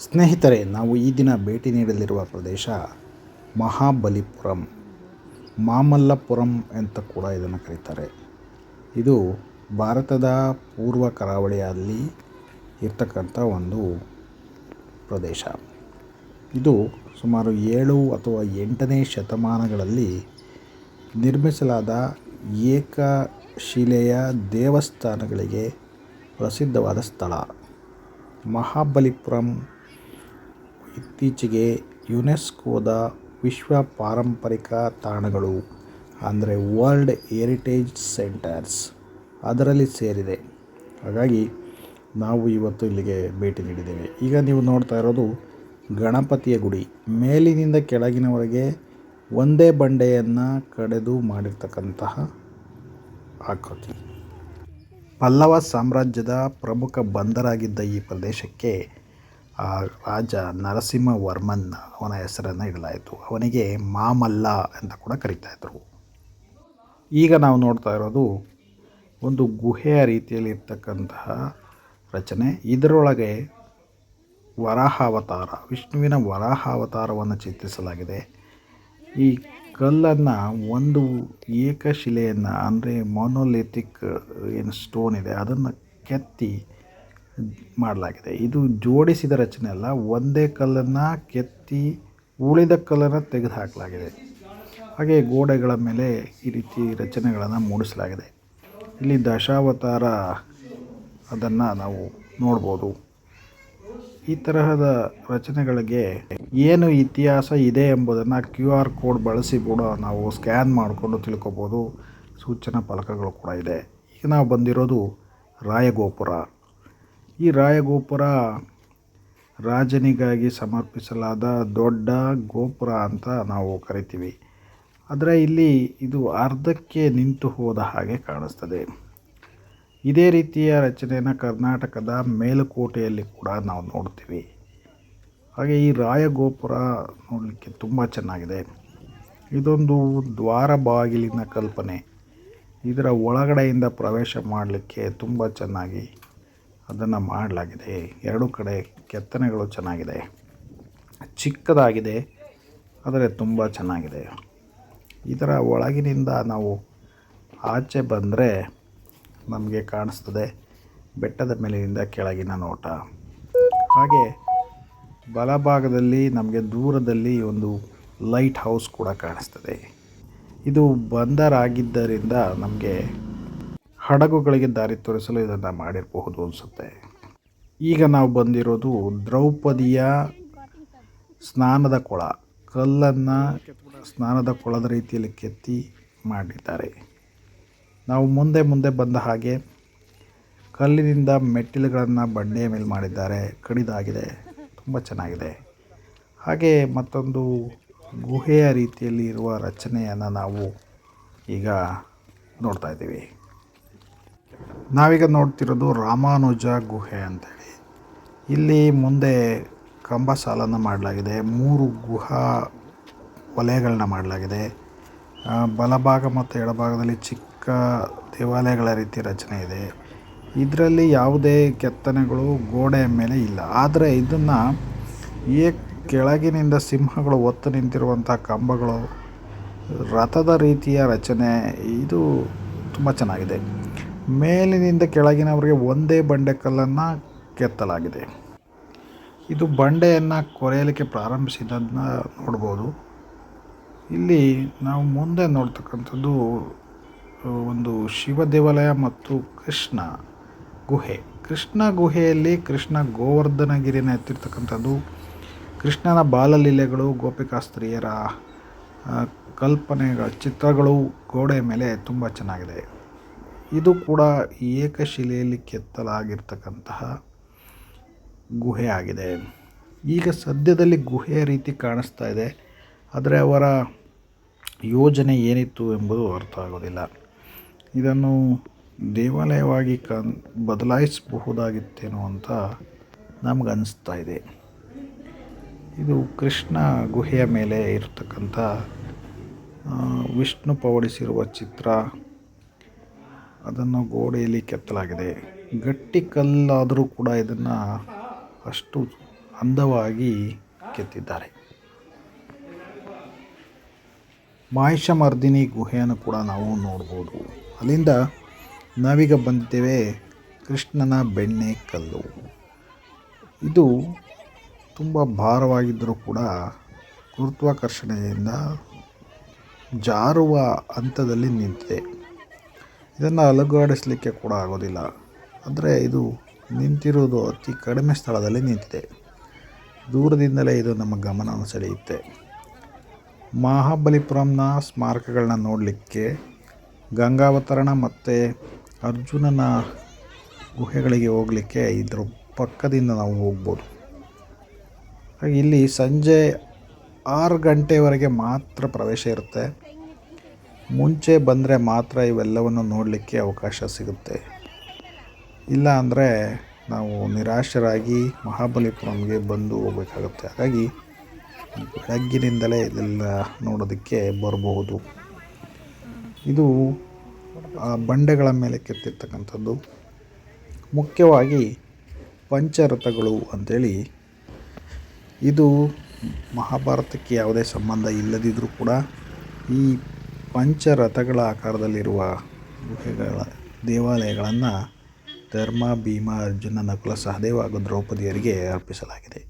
ಸ್ನೇಹಿತರೆ, ನಾವು ಈ ದಿನ ಭೇಟಿ ನೀಡಲಿರುವ ಪ್ರದೇಶ ಮಹಾಬಲಿಪುರಂ. ಮಾಮಲ್ಲಪುರಂ ಅಂತ ಕೂಡ ಇದನ್ನು ಕರೀತಾರೆ. ಇದು ಭಾರತದ ಪೂರ್ವ ಕರಾವಳಿಯಲ್ಲಿ ಇರ್ತಕ್ಕಂಥ ಒಂದು ಪ್ರದೇಶ. ಇದು ಸುಮಾರು ಏಳು ಅಥವಾ ಎಂಟನೇ ಶತಮಾನಗಳಲ್ಲಿ ನಿರ್ಮಿಸಲಾದ ಏಕಶಿಲೆಯ ದೇವಸ್ಥಾನಗಳಿಗೆ ಪ್ರಸಿದ್ಧವಾದ ಸ್ಥಳ. ಮಹಾಬಲಿಪುರಂ ಇತ್ತೀಚೆಗೆ ಯುನೆಸ್ಕೋದ ವಿಶ್ವ ಪಾರಂಪರಿಕ ತಾಣಗಳು, ಅಂದರೆ ವರ್ಲ್ಡ್ ಹೆರಿಟೇಜ್ ಸೆಂಟರ್ಸ್, ಅದರಲ್ಲಿ ಸೇರಿದೆ. ಹಾಗಾಗಿ ನಾವು ಇವತ್ತು ಇಲ್ಲಿಗೆ ಭೇಟಿ ನೀಡಿದ್ದೇವೆ. ಈಗ ನೀವು ನೋಡ್ತಾ ಇರೋದು ಗಣಪತಿಯ ಗುಡಿ. ಮೇಲಿನಿಂದ ಕೆಳಗಿನವರೆಗೆ ಒಂದೇ ಬಂಡೆಯನ್ನು ಕಡೆದು ಮಾಡಿರ್ತಕ್ಕಂತಹ ಆಕೃತಿ. ಪಲ್ಲವ ಸಾಮ್ರಾಜ್ಯದ ಪ್ರಮುಖ ಬಂದರಾಗಿದ್ದ ಈ ಪ್ರದೇಶಕ್ಕೆ ಆ ರಾಜ ನರಸಿಂಹವರ್ಮನ್ ಅವನ ಹೆಸರನ್ನು ಇಡಲಾಯಿತು. ಅವನಿಗೆ ಮಾಮಲ್ಲ ಅಂತ ಕೂಡ ಕರೀತಾ ಇದ್ದರು ಈಗ ನಾವು ನೋಡ್ತಾ ಇರೋದು ಒಂದು ಗುಹೆಯ ರೀತಿಯಲ್ಲಿ ಇರ್ತಕ್ಕಂತಹ ರಚನೆ. ಇದರೊಳಗೆ ವರಾಹಾವತಾರ, ವಿಷ್ಣುವಿನ ವರಾಹಾವತಾರವನ್ನು ಚಿತ್ರಿಸಲಾಗಿದೆ. ಈ ಕಲ್ಲನ್ನು ಒಂದು ಏಕಶಿಲೆಯನ್ನು, ಅಂದರೆ ಮೊನೊಲಿಥಿಕ್ ಏನು ಸ್ಟೋನ್ ಇದೆ, ಅದನ್ನು ಕೆತ್ತಿ ಮಾಡಲಾಗಿದೆ. ಇದು ಜೋಡಿಸಿದ ರಚನೆ ಅಲ್ಲ, ಒಂದೇ ಕಲ್ಲನ್ನು ಕೆತ್ತಿ ಉಳಿದ ಕಲ್ಲನ್ನು ತೆಗೆದು ಹಾಕಲಾಗಿದೆ ಹಾಗೆ ಗೋಡೆಗಳ ಮೇಲೆ ಈ ರೀತಿ ರಚನೆಗಳನ್ನು ಮೂಡಿಸಲಾಗಿದೆ. ಇಲ್ಲಿ ದಶಾವತಾರ ಅದನ್ನು ನಾವು ನೋಡ್ಬೋದು. ಈ ತರಹದ ರಚನೆಗಳಿಗೆ ಏನು ಇತಿಹಾಸ ಇದೆ ಎಂಬುದನ್ನು ಕ್ಯೂ ಆರ್ ಕೋಡ್ ಬಳಸಿ ಕೂಡ ನಾವು ಸ್ಕ್ಯಾನ್ ಮಾಡಿಕೊಂಡು ತಿಳ್ಕೊಬೋದು. ಸೂಚನಾ ಫಲಕಗಳು ಕೂಡ ಇದೆ. ಈಗ ನಾವು ಬಂದಿರೋದು ರಾಯಗೋಪುರ. ಈ ರಾಯಗೋಪುರ ರಾಜನಿಗಾಗಿ ಸಮರ್ಪಿಸಲಾದ ದೊಡ್ಡ ಗೋಪುರ ಅಂತ ನಾವು ಕರಿತೀವಿ. ಆದರೆ ಇಲ್ಲಿ ಇದು ಅರ್ಧಕ್ಕೆ ನಿಂತು ಹೋದ ಹಾಗೆ ಕಾಣಿಸ್ತದೆ. ಇದೇ ರೀತಿಯ ರಚನೆಯನ್ನು ಕರ್ನಾಟಕದ ಮೇಲುಕೋಟೆಯಲ್ಲಿ ಕೂಡ ನಾವು ನೋಡ್ತೀವಿ. ಹಾಗೆ ಈ ರಾಯಗೋಪುರ ನೋಡಲಿಕ್ಕೆ ತುಂಬ ಚೆನ್ನಾಗಿದೆ. ಇದೊಂದು ದ್ವಾರ ಬಾಗಿಲಿನ ಕಲ್ಪನೆ. ಇದರ ಒಳಗಡೆಯಿಂದ ಪ್ರವೇಶ ಮಾಡಲಿಕ್ಕೆ ತುಂಬ ಚೆನ್ನಾಗಿ ಅದನ್ನು ಮಾಡಲಾಗಿದೆ. ಎರಡು ಕಡೆ ಕೆತ್ತನೆಗಳು ಚೆನ್ನಾಗಿದೆ. ಚಿಕ್ಕದಾಗಿದೆ, ಆದರೆ ತುಂಬ ಚೆನ್ನಾಗಿದೆ. ಇದರ ಒಳಗಿನಿಂದ ನಾವು ಆಚೆ ಬಂದರೆ ನಮಗೆ ಕಾಣಿಸ್ತದೆ ಬೆಟ್ಟದ ಮೇಲಿನಿಂದ ಕೆಳಗಿನ ನೋಟ. ಹಾಗೆ ಬಲಭಾಗದಲ್ಲಿ, ನಮಗೆ ದೂರದಲ್ಲಿ ಒಂದು ಲೈಟ್ ಹೌಸ್ ಕೂಡ ಕಾಣಿಸ್ತದೆ. ಇದು ಬಂದರಾಗಿದ್ದರಿಂದ ನಮಗೆ ಹಡಗುಗಳಿಗೆ ದಾರಿ ತೋರಿಸಲು ಇದನ್ನು ಮಾಡಿರಬಹುದು ಅನಿಸುತ್ತೆ. ಈಗ ನಾವು ಬಂದಿರೋದು ದ್ರೌಪದಿಯ ಸ್ನಾನದ ಕೊಳ. ಕಲ್ಲನ್ನು ಸ್ನಾನದ ಕೊಳದ ರೀತಿಯಲ್ಲಿ ಕೆತ್ತಿ ಮಾಡಿದ್ದಾರೆ. ನಾವು ಮುಂದೆ ಮುಂದೆ ಬಂದ ಹಾಗೆ ಕಲ್ಲಿನಿಂದ ಮೆಟ್ಟಿಲುಗಳನ್ನು ಬಂಡೆಯ ಮೇಲೆ ಮಾಡಿದ್ದಾರೆ. ಕಡಿದಾಗಿದೆ. ತುಂಬ ಚೆನ್ನಾಗಿದೆ. ಹಾಗೆ ಮತ್ತೊಂದು ಗುಹೆಯ ರೀತಿಯಲ್ಲಿ ಇರುವ ರಚನೆಯನ್ನು ನಾವು ಈಗ ನೋಡ್ತಾ ಇದ್ದೀವಿ. ನಾವೀಗ ನೋಡ್ತಿರೋದು ರಾಮಾನುಜ ಗುಹೆ ಅಂತೇಳಿ. ಇಲ್ಲಿ ಮುಂದೆ ಕಂಬ ಸಾಲನ್ನು ಮಾಡಲಾಗಿದೆ, ಮೂರು ಗುಹಾ ವಲಯಗಳನ್ನ ಮಾಡಲಾಗಿದೆ. ಬಲಭಾಗ ಮತ್ತು ಎಡಭಾಗದಲ್ಲಿ ಚಿಕ್ಕ ದೇವಾಲಯಗಳ ರೀತಿ ರಚನೆ ಇದೆ. ಇದರಲ್ಲಿ ಯಾವುದೇ ಕೆತ್ತನೆಗಳು ಗೋಡೆಯ ಮೇಲೆ ಇಲ್ಲ. ಆದರೆ ಇದನ್ನು ಈ ಕೆಳಗಿನಿಂದ ಸಿಂಹಗಳು ಒತ್ತು ನಿಂತಿರುವಂಥ ಕಂಬಗಳು ರಥದ ರೀತಿಯ ರಚನೆ, ಇದು ತುಂಬ ಚೆನ್ನಾಗಿದೆ. ಮೇಲಿನಿಂದ ಕೆಳಗಿನವರಿಗೆ ಒಂದೇ ಬಂಡೆಕಲ್ಲನ್ನು ಕೆತ್ತಲಾಗಿದೆ. ಇದು ಬಂಡೆಯನ್ನು ಕೊರೆಯಲಿಕ್ಕೆ ಪ್ರಾರಂಭಿಸಿದ್ದನ್ನು ನೋಡ್ಬೋದು. ಇಲ್ಲಿ ನಾವು ಮುಂದೆ ನೋಡ್ತಕ್ಕಂಥದ್ದು ಒಂದು ಶಿವ ದೇವಾಲಯ ಮತ್ತು ಕೃಷ್ಣ ಗುಹೆ. ಕೃಷ್ಣ ಗುಹೆಯಲ್ಲಿ ಕೃಷ್ಣ ಗೋವರ್ಧನಗಿರಿನ ಎತ್ತಿರ್ತಕ್ಕಂಥದ್ದು, ಕೃಷ್ಣನ ಬಾಲಲೀಲೆಗಳು, ಗೋಪಿಕಾಸ್ತ್ರೀಯರ ಕಲ್ಪನೆಗಳ ಚಿತ್ರಗಳು ಗೋಡೆ ಮೇಲೆ ತುಂಬ ಚೆನ್ನಾಗಿದೆ. ಇದು ಕೂಡ ಏಕಶಿಲೆಯಲ್ಲಿ ಕೆತ್ತಲಾಗಿರ್ತಕ್ಕಂತಹ ಗುಹೆ ಆಗಿದೆ. ಈಗ ಸದ್ಯದಲ್ಲಿ ಗುಹೆಯ ರೀತಿ ಕಾಣಿಸ್ತಾ ಇದೆ. ಆದರೆ ಅವರ ಯೋಜನೆ ಏನಿತ್ತು ಎಂಬುದು ಅರ್ಥ ಆಗೋದಿಲ್ಲ. ಇದನ್ನು ದೇವಾಲಯವಾಗಿ ಕನ್, ಬದಲಾಯಿಸಬಹುದಾಗಿತ್ತೇನೋ ಅಂತ ನಮಗನ್ನಿಸ್ತಾ ಇದೆ. ಇದು ಕೃಷ್ಣ ಗುಹೆಯ ಮೇಲೆ ಇರತಕ್ಕಂಥ ವಿಷ್ಣು ಪವಡಿಸಿರುವ ಚಿತ್ರ. ಅದನ್ನು ಗೋಡೆಯಲ್ಲಿ ಕೆತ್ತಲಾಗಿದೆ. ಗಟ್ಟಿ ಕಲ್ಲಾದರೂ ಕೂಡ ಇದನ್ನು ಅಷ್ಟು ಅಂದವಾಗಿ ಕೆತ್ತಿದ್ದಾರೆ. ಮಹಿಷಮರ್ದಿನಿ ಗುಹೆಯನ್ನು ಕೂಡ ನಾವು ನೋಡ್ಬೋದು. ಅಲ್ಲಿಂದ ನಾವೀಗ ಬಂದಿದ್ದೇವೆ ಕೃಷ್ಣನ ಬೆಣ್ಣೆ ಕಲ್ಲು. ಇದು ತುಂಬ ಭಾರವಾಗಿದ್ದರೂ ಕೂಡ ಗುರುತ್ವಾಕರ್ಷಣೆಯಿಂದ ಜಾರುವ ಹಂತದಲ್ಲಿ ನಿಂತಿದೆ. ಇದನ್ನು ಅಲುಗಾಡಿಸಲಿಕ್ಕೆ ಕೂಡ ಆಗೋದಿಲ್ಲ. ಅಂದರೆ ಇದು ನಿಂತಿರುವುದು ಅತಿ ಕಡಿಮೆ ಸ್ಥಳದಲ್ಲಿ ನಿಂತಿದೆ. ದೂರದಿಂದಲೇ ಇದು ನಮ್ಮ ಗಮನವನ್ನು ಸೆಳೆಯುತ್ತೆ. ಮಹಾಬಲಿಪುರಂನ ಸ್ಮಾರಕಗಳನ್ನ ನೋಡಲಿಕ್ಕೆ ಗಂಗಾವತರಣ ಮತ್ತು ಅರ್ಜುನನ ಗುಹೆಗಳಿಗೆ ಹೋಗಲಿಕ್ಕೆ ಇದ್ರ ಪಕ್ಕದಿಂದ ನಾವು ಹೋಗ್ಬೋದು. ಹಾಗೆ ಇಲ್ಲಿ ಸಂಜೆ ಆರು ಗಂಟೆವರೆಗೆ ಮಾತ್ರ ಪ್ರವೇಶ ಇರುತ್ತೆ. ಮುಂಚೆ ಬಂದರೆ ಮಾತ್ರ ಇವೆಲ್ಲವನ್ನು ನೋಡಲಿಕ್ಕೆ ಅವಕಾಶ ಸಿಗುತ್ತೆ. ಇಲ್ಲ ಅಂದರೆ ನಾವು ನಿರಾಶರಾಗಿ ಮಹಾಬಲಿಪುರಂಗೆ ಬಂದು ಹೋಗಬೇಕಾಗುತ್ತೆ. ಹಾಗಾಗಿ ಬೆಳಗ್ಗಿನಿಂದಲೇ ಇದೆಲ್ಲ ನೋಡೋದಕ್ಕೆ ಬರಬಹುದು. ಇದು ಬಂಡೆಗಳ ಮೇಲೆ ಕೆತ್ತಿರ್ತಕ್ಕಂಥದ್ದು. ಮುಖ್ಯವಾಗಿ ಪಂಚರಥಗಳು ಅಂಥೇಳಿ ಇದು ಮಹಾಭಾರತಕ್ಕೆ ಯಾವುದೇ ಸಂಬಂಧ ಇಲ್ಲದಿದ್ದರೂ ಕೂಡ ಈ ಪಂಚರಥಗಳ ಆಕಾರದಲ್ಲಿರುವ ಗುಹೆಗಳ ದೇವಾಲಯಗಳನ್ನು ಧರ್ಮ ಭೀಮ ಅರ್ಜುನ ನಕುಲ ಸಹದೇವ ಹಾಗೂ ದ್ರೌಪದಿಯರಿಗೆ ಅರ್ಪಿಸಲಾಗಿದೆ.